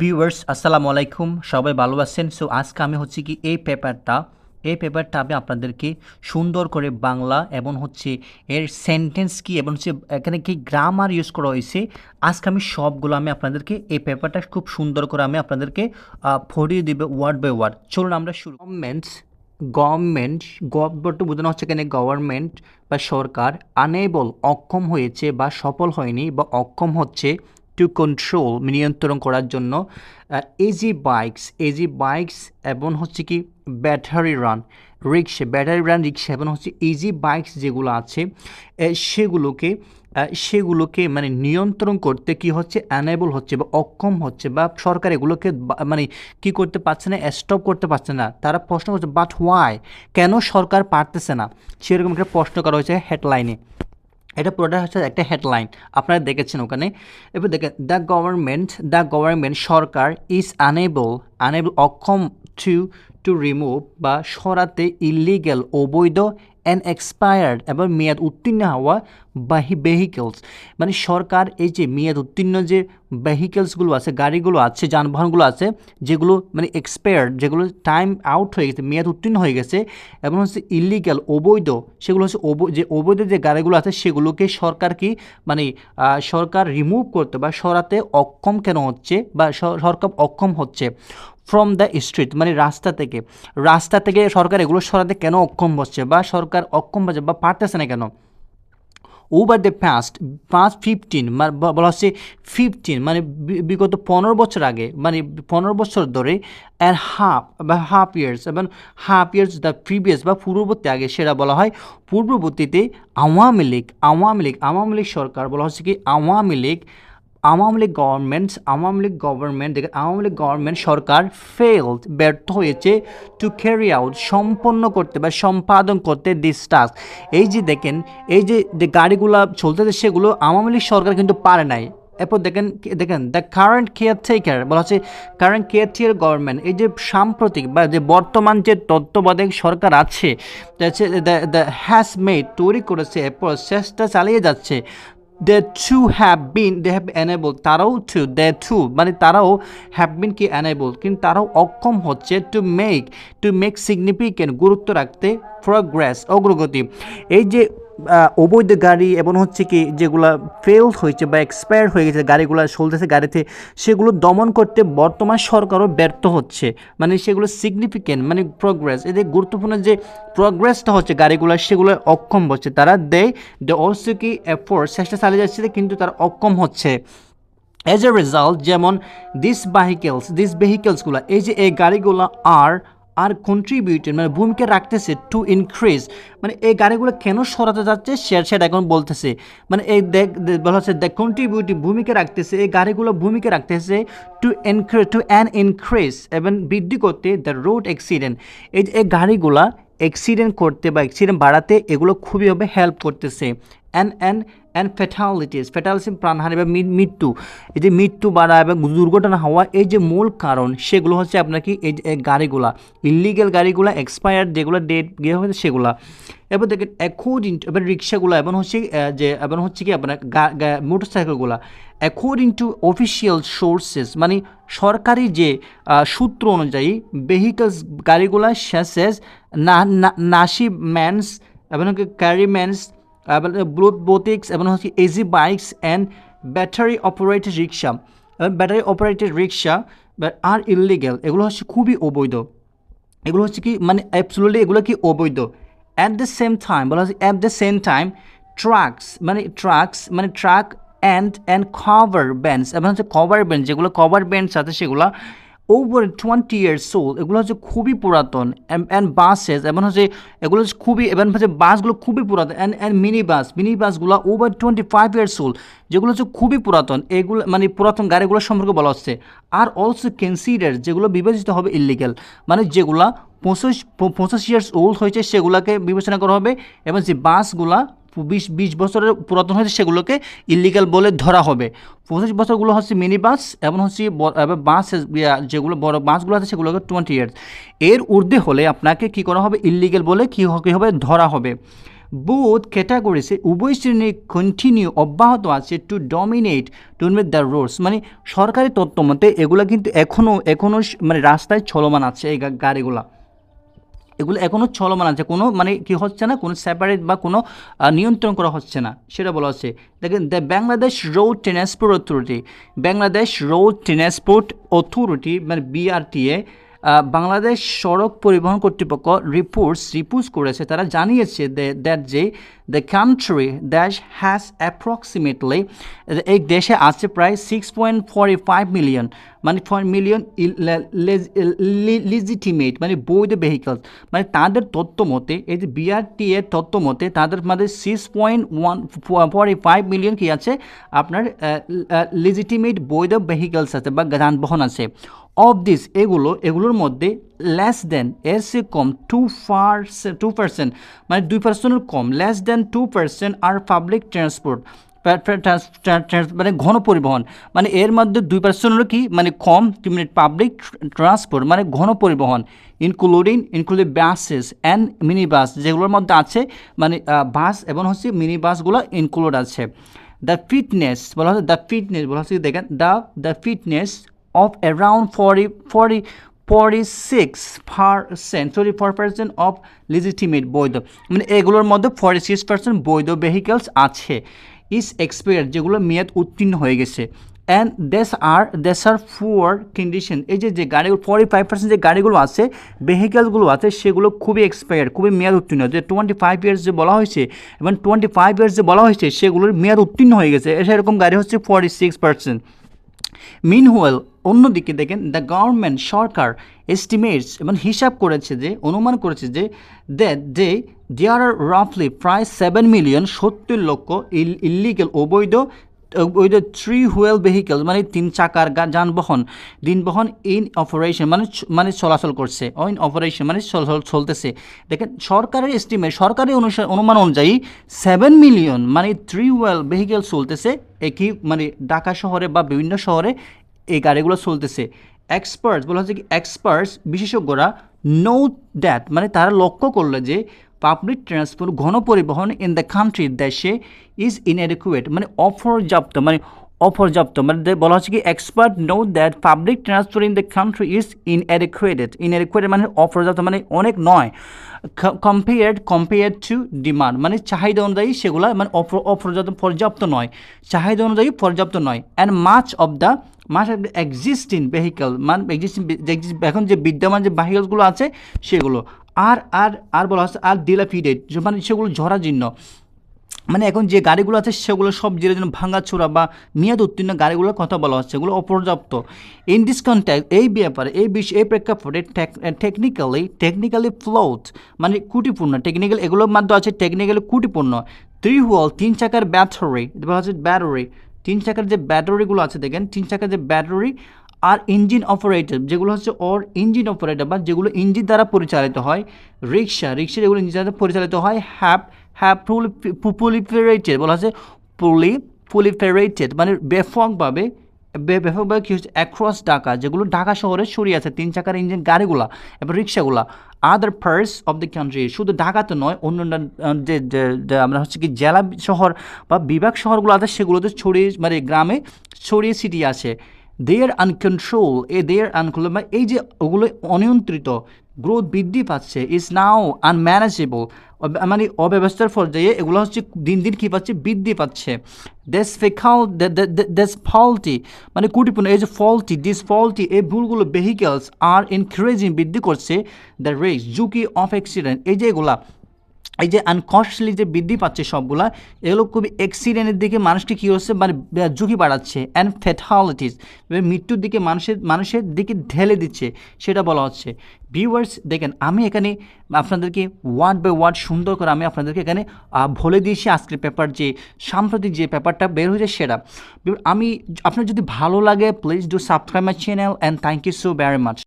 Viewers আসসালামু আলাইকুম। সবাই ভালো আছেন? সো আজকে আমি হচ্ছে কি এই পেপারটা এই পেপারটা আমি আপনাদেরকে সুন্দর করে বাংলা এবং হচ্ছে এর সেন্টেন্স কি এবং হচ্ছে এখানে কি গ্রামার ইউজ করা হয়েছে, আজকে আমি সবগুলো আমি আপনাদেরকে এই পেপারটা খুব সুন্দর করে আমি আপনাদেরকে পড়িয়ে দিবে ওয়ার্ড বাই ওয়ার্ড চলুন আমরা শুরু গভর্নমেন্টস গভর্নমেন্ট গভর্নমেন্ট বোঝানো হচ্ছে এখানে গভর্নমেন্ট বা সরকার আনেবল অক্ষম হয়েছে বা সফল হয়নি বা অক্ষম হচ্ছে টু কন্ট্রোল নিয়ন্ত্রণ করার জন্য এজি বাইকস এজি বাইকস এবং হচ্ছে কি battery run rickshaw battery run rickshaw এবং হচ্ছে ইজি বাইকস যেগুলো আছে সেগুলোকে সেগুলোকে মানে নিয়ন্ত্রণ করতে কি হচ্ছে অ্যানেবল হচ্ছে বা অক্ষম হচ্ছে বা সরকার এগুলোকে মানে কি করতে পারছে না স্টপ করতে পারছে না। তারা প্রশ্ন করছে বাট ওয়াই কেন সরকার পারতেছে না? সেরকম একটা প্রশ্ন করা হয়েছে হেডলাইনে এটা পুরোটা হচ্ছে একটা হেডলাইন আপনারা দেখেছেন ওখানে। এবার দেখেন দ্য গভর্নমেন্ট দ্য গভর্নমেন্ট সরকার ইজ আনেবল আনেবল অক্ষম টু টু রিমুভ বা সরাতে ইলিগ্যাল অবৈধ অ্যান্ড এক্সপায়ার্ড এবং মেয়াদ উত্তীর্ণ হওয়া বাহি ভেহিকেলস মানে সরকার এই যে মেয়াদ উত্তীর্ণ যে ভেহিকেলসগুলো আছে, গাড়িগুলো আছে, যানবাহনগুলো আছে, যেগুলো মানে এক্সপায়ার্ড যেগুলো টাইম আউট হয়ে গেছে, মেয়াদ উত্তীর্ণ হয়ে গেছে, এবং হচ্ছে ইলিগ্যাল অবৈধ, সেগুলো হচ্ছে যে অবৈধ যে গাড়িগুলো আছে, সেগুলোকে সরকার কি মানে সরকার রিমুভ করতে বা সরাতে অক্ষম কেন হচ্ছে বা সরকার অক্ষম হচ্ছে? ফ্রম দ্য স্ট্রিট মানে রাস্তা থেকে। রাস্তা থেকে সরকার এগুলো সরাতে কেন অক্ষম হচ্ছে বা সরকার অক্ষম হচ্ছে বা পারতেছে না কেন? ওভার দ্য পাস্ট পাঁচ ফিফটিন বলা হচ্ছে ফিফটিন মানে বিগত পনেরো বছর আগে মানে পনেরো বছর ধরে অ্যান্ড হাফ বা হাফ ইয়ার্স এবং হাফ ইয়ার্স দ্য প্রিভিয়াস বা পূর্ববর্তী আগে সেটা বলা হয়। পূর্ববর্তীতে আওয়ামী লীগ আওয়ামী লীগ আওয়ামী লীগ সরকার বলা হচ্ছে কি আওয়ামী লীগ আওয়ামী লীগ গভর্নমেন্ট আওয়ামী লীগ গভর্নমেন্ট দেখেন, আওয়ামী লীগ গভর্নমেন্ট সরকার ফেলড ব্যর্থ হয়েছে টু ক্যারি আউট সম্পন্ন করতে বা সম্পাদন করতে দিস টাস্ক এই যে দেখেন, এই যে যে গাড়িগুলো চলতেছে সেগুলো আওয়ামী লীগ সরকার কিন্তু পারে নাই। এরপর দেখেন দেখেন দ্য কারেন্ট কেয়ার টেকার বলা হচ্ছে কারেন্ট কেয়ার টেকার গভর্নমেন্ট এই যে সাম্প্রতিক বা যে বর্তমান যে তত্ত্বাবধায়ক সরকার আছে দ্য হ্যাজ মেড তৈরি করেছে, এরপর চেষ্টা চালিয়ে যাচ্ছে। They to have been they have enable তারাও টু দে টু মানে তারাও হ্যাভ বিন কি এনেবল কিন্তু তারাও অক্ষম হচ্ছে to make to make significant গুরুত্ব রাখতে প্রগ্রেস অগ্রগতি। এই যে অবৈধ গাড়ি এবং হচ্ছে কি যেগুলো ফেলড হয়েছে বা এক্সপায়ার হয়ে গেছে, গাড়িগুলো চলতেছে গাড়িতে, সেগুলো দমন করতে বর্তমান সরকারও ব্যর্থ হচ্ছে। মানে সেগুলো সিগনিফিকেন্ট মানে প্রগ্রেস এদের গুরুত্বপূর্ণ যে প্রগ্রেসটা হচ্ছে গাড়িগুলো সেগুলো অক্ষম হচ্ছে। তারা দেয় দে অলসো কি এফোর্ট চেষ্টা চালিয়ে যাচ্ছে, কিন্তু তারা অক্ষম হচ্ছে। অ্যাজ এ রেজাল্ট যেমন দিস ভেহিকেলস দিস ভেহিকেলসগুলো এই যে এই গাড়িগুলো আর আর কন্ট্রিবিউটেড মানে ভূমিকা রাখতেছে টু ইনক্রিজ মানে এই গাড়িগুলো কেন সরাতে যাচ্ছে সে সেটা এখন বলতেছে। মানে এই দেখ বলা হচ্ছে দ্য কন্ট্রিবিউটিভ ভূমিকা রাখতেছে, এই গাড়িগুলো ভূমিকা রাখতেছে to increase to an increase এবং বৃদ্ধি করতে দ্য রোড অ্যাক্সিডেন্ট এই যে, এই গাড়িগুলা অ্যাক্সিডেন্ট করতে বা অ্যাক্সিডেন্ট বাড়াতে এগুলো খুবইভাবে হেল্প করতেছে। And and and fatalities fatality প্রাণহানি বা মৃত্যু। এই যে মৃত্যু বাড়া এবং দুর্ঘটনা হওয়া, এই যে মূল কারণ, সেগুলো হচ্ছে আপনার কি, এই গাড়িগুলা। ইলিগেল গাড়িগুলা এক্সপায়ার্ড যেগুলো ডেট গিয়ে হয়েছে সেগুলা। এবার দেখেন অ্যাকর্ডিং এবার রিক্সাগুলো এবং হচ্ছে যে এবং হচ্ছে কি আপনার মোটর সাইকেলগুলা অ্যাকর্ডিং টু অফিসিয়াল সোর্সেস মানে সরকারি যে সূত্র অনুযায়ী ভেহিকলস গাড়িগুলা শেষেস না নাসি ম্যানস এবং ক্যারিম্যানস ব্লুথ বোটিক্স এবং হচ্ছে easy bikes and battery operated rickshaw এবং ব্যাটারি অপারেটেড রিক্সা আর ইলিগেল এগুলো হচ্ছে খুবই অবৈধ। এগুলো হচ্ছে কি মানে অ্যাবসোলুটলি এগুলো কি অবৈধ। অ্যাট দ্য সেম টাইম বলা হচ্ছে at the same time trucks মানে ট্রাকস মানে truck and and covered vans এবং হচ্ছে কভার ব্যান্ড যেগুলো কভার ব্যান্ডস আছে সেগুলো ওভার টোয়েন্টি ইয়ার্স ওল্ড এগুলো হচ্ছে খুবই পুরাতন অ্যান্ড বাসেস এবং হচ্ছে, এগুলো হচ্ছে খুবই এবং হচ্ছে বাসগুলো খুবই পুরাতন and and mini bus mini বাসগুলো over twenty five years old যেগুলো হচ্ছে খুবই পুরাতন, এগুলো মানে পুরাতন গাড়িগুলো সম্পর্কে বলা হচ্ছে, আর অলসো কনসিডার যেগুলো বিবেচিত হবে ইলিগেল মানে যেগুলা পঁচিশ পঁচিশ ইয়ার্স ওল্ড হয়েছে, সেগুলোকে বিবেচনা করা হবে, এবং যে বাসগুলা বিশ বিশ বছরের পুরাতন হয়েছে সেগুলোকে ইলিগাল বলে ধরা হবে। পঁচিশ বছরগুলো হচ্ছে মিনি বাস এবং হচ্ছে বাস যেগুলো বড় বাসগুলো আছে সেগুলোকে টোয়েন্টি ইয়ার্স এর ঊর্ধ্বে হলে আপনাকে কি করা হবে? ইলিগেল বলে কী কী হবে? ধরা হবে। বোথ ক্যাটাগরিসে উভয় শ্রেণি কন্টিনিউ অব্যাহত আছে to dominate to make the roads মানে সরকারি তত্ত্ব মতে এগুলো কিন্তু এখনও এখনও মানে রাস্তায় চলমান আছে এই গাড়িগুলা। এগুলো এখনও চলমান আছে। কোনো মানে কি হচ্ছে না, কোনো সেপারেট বা কোনো নিয়ন্ত্রণ করা হচ্ছে না, সেটা বলা হচ্ছে। দেখেন the Bangladesh road transport authority Bangladesh road transport authority মানে বিআরটিএ বাংলাদেশ সড়ক পরিবহন কর্তৃপক্ষ রিপোর্টস রিপোর্টস করেছে। তারা জানিয়েছে দ্যাট যে দ্য কান্ট্রি দ্যাশ হ্যাজ অ্যাপ্রক্সিমেটলি এই দেশে আছে প্রায় six point forty five million মানে ফর মিলিয়ন লিজিটিমেট মানে বৈধ ভেহিকলস মানে তাদের তথ্য মতে, এই যে বিআরটি এর তথ্য মতে, তাদের মধ্যে six point one forty five million কি আছে? আপনার লিজিটিমেট বৈধ ভেহিকলস আছে বা যানবাহন আছে। অফ দিস এগুলো, এগুলোর মধ্যে লেস দেন এর সে কম টু পার্সেন্ট টু পার্সেন্ট মানে দুই পার্সেন্টের কম লেস দেন টু পার্সেন্ট আর পাবলিক ট্রান্সপোর্ট মানে ঘন পরিবহন। মানে এর মধ্যে দুই পার্সেন্টেরও কি? মানে কম মানে পাবলিক ট্রান্সপোর্ট মানে ঘন পরিবহন। Including including buses and mini bus যেগুলোর মধ্যে আছে মানে বাস এবং হচ্ছে মিনি বাসগুলো ইনক্লুড আছে। দ্য ফিটনেস বলা হচ্ছে দ্য ফিটনেস বলা হচ্ছে দেখেন? The the fitness around 40, 40, 46 percent sorry four percent of legitimate বৈধ। মানে এগুলোর মধ্যে ফর্টি সিক্স পার্সেন্ট বৈধ ভেহিকেলস আছে। ইস এক্সপায়ার যেগুলো মেয়াদ উত্তীর্ণ হয়ে গেছে। অ্যান্ড দেশ আর দেশ আর ফুয়ার কন্ডিশন এই যে যে গাড়িগুলো ফর্টি ফাইভ পার্সেন্ট যে গাড়িগুলো আছে ভেহিকেলসগুলো আছে, সেগুলো খুবই এক্সপায়ার খুবই মেয়াদ উত্তীর্ণ। যে টোয়েন্টি ফাইভ ইয়ার্স যে বলা হয়েছে, এবং টোয়েন্টি ফাইভ ইয়ার্স যে বলা হয়েছে, সেগুলোর মেয়াদ উত্তীর্ণ হয়ে গেছে। এরকম গাড়ি হচ্ছে ফর্টি সিক্স পার্সেন্ট মিনহুয়েল অন্যদিকে দেখেন, দ্য গভর্নমেন্ট সরকার এস্টিমেটস এবং হিসাব করেছে যে, অনুমান করেছে যে, দ্যাট দে, দেয়ার আর রাফলি প্রায় সেভেন মিলিয়ন সত্তর লক্ষ ইল ইলিগেল অবৈধ অবৈধ থ্রি হুয়েল ভেহিকেল মানে তিন চাকার যানবাহন, দিনবহন ইন অপারেশন মানে মানে চলাচল করছে। ইন অপারেশন মানে চল- চল- চলতেছে। দেখেন, সরকারের এস্টিমেট সরকারি অনুমান অনুযায়ী সেভেন মিলিয়ন মানে থ্রি হুয়েল ভেহিকেল চলতেছে একই মানে ঢাকা শহরে বা বিভিন্ন শহরে এই গাড়িগুলো চলতেছে। এক্সপার্টস বলা হচ্ছে কি এক্সপার্টস বিশেষজ্ঞরা নো দ্যাট মানে তারা লক্ষ্য করল যে পাবলিক ট্রান্সপোর্ট ঘন পরিবহন ইন দ্য কান্ট্রি দেশে ইজ ইনএডিকুয়েট মানে অপর্যাপ্ত মানে অপর্যাপ্ত মানে বলা হচ্ছে কি expert know that public transport in the country is inadequated inadequated মানে অপর্যাপ্ত মানে অনেক নয় কম্পেয়ার্ড কম্পেয়ার্ড টু ডিমান্ড মানে চাহিদা অনুযায়ী সেগুলো মানে অপ- অপর্যাপ্ত, পর্যাপ্ত নয়, চাহিদা অনুযায়ী পর্যাপ্ত নয় and much of the the existing vehicle মানে এক্সিস্টিং এখন যে বিদ্যমান যে ভেহিকলসগুলো আছে সেগুলো আর আর আর বলা হচ্ছে আর ডিলাপিডেট মানে সেগুলো ঝরাজীর্ণ। মানে এখন যে গাড়িগুলো আছে সেগুলো সব জেলের জন্য ভাঙাচোরা বা মেয়াদ উত্তীর্ণ গাড়িগুলোর কথা বলা হচ্ছে, এগুলো অপর্যাপ্ত। ইন দিস কন্ট্যাক্ট এই ব্যাপারে, এই বিষয়, এই প্রেক্ষাপটে টেকনিক্যালি টেকনিক্যালি ফ্লোথ মানে কুটিপূর্ণ টেকনিক্যাল এগুলোর মাধ্যমে আছে টেকনিক্যালি কুটিপূর্ণ থ্রি হুয়াল তিন চাকার ব্যাটারি বলা হচ্ছে ব্যাটারি তিন চাকার যে ব্যাটারিগুলো আছে, দেখেন, তিন চাকার যে ব্যাটারি আর ইঞ্জিন অপারেটর যেগুলো হচ্ছে ওর ইঞ্জিন অপারেটর বা যেগুলো ইঞ্জিন দ্বারা পরিচালিত হয় রিক্সা রিক্সা যেগুলো ইঞ্জিন দ্বারা পরিচালিত হয় হ্যাপ হ্যাভ পুলিফেরেটেড বলা হচ্ছে পুলি পুলিফেরেটেড মানে ব্যাপকভাবে ব্যাপকভাবে কী হচ্ছে অ্যাক্রস ঢাকা যেগুলো ঢাকা শহরে ছড়িয়ে আছে তিন চাকার ইঞ্জিন গাড়িগুলা এবং রিক্সাগুলা other parts of the country শুধু ঢাকাতে নয় অন্যান্য আহ, যে যে- যে আমরা হচ্ছে কি জেলা শহর বা বিভাগ শহরগুলো আছে সেগুলোতে ছড়িয়ে মানে গ্রামে ছড়িয়ে ছিটিয়ে আছে। দেয়ার আনকন্ট্রোল এ দেয়ার আনকন্ট্রোল মানে এই যে ওগুলো অনিয়ন্ত্রিত গ্রোথ বৃদ্ধি পাচ্ছে ইজ নাও আনম্যানেজেবল মানে অব্যবস্থার পর্যায়ে এগুলো হচ্ছে দিন দিন কী পাচ্ছে, বৃদ্ধি পাচ্ছে। দেশ ফেখাল দেশ ফলটি মানে কুটিপূর্ণ, এই যে ফলটি দিস ফলটি এই ভুলগুলো ভেহিকেলস আর ইনক্রিজিং বৃদ্ধি করছে দ্য রেস ঝুঁকি অফ অ্যাক্সিডেন্ট এই যে এগুলা এই যে আনকস্টলি যে বৃদ্ধি পাচ্ছে সবগুলা, এগুলো খুবই অ্যাক্সিডেন্টের দিকে মানুষটি কী হচ্ছে মানে ঝুঁকি বাড়াচ্ছে অ্যান্ড ফেথালিটিস মৃত্যুর দিকে মানুষের মানুষের দিকে ঢেলে দিচ্ছে, সেটা বলা হচ্ছে। ভিউয়ার্স দেখেন, আমি এখানে আপনাদেরকে ওয়ার্ড বাই ওয়ার্ড সুন্দর করে আমি আপনাদেরকে এখানে বলে দিয়েছি আজকের পেপার যে, সাম্প্রতিক যে পেপারটা বের হয়েছে সেটা। আমি, আপনার যদি ভালো লাগে please do subscribe my channel and thank you so very much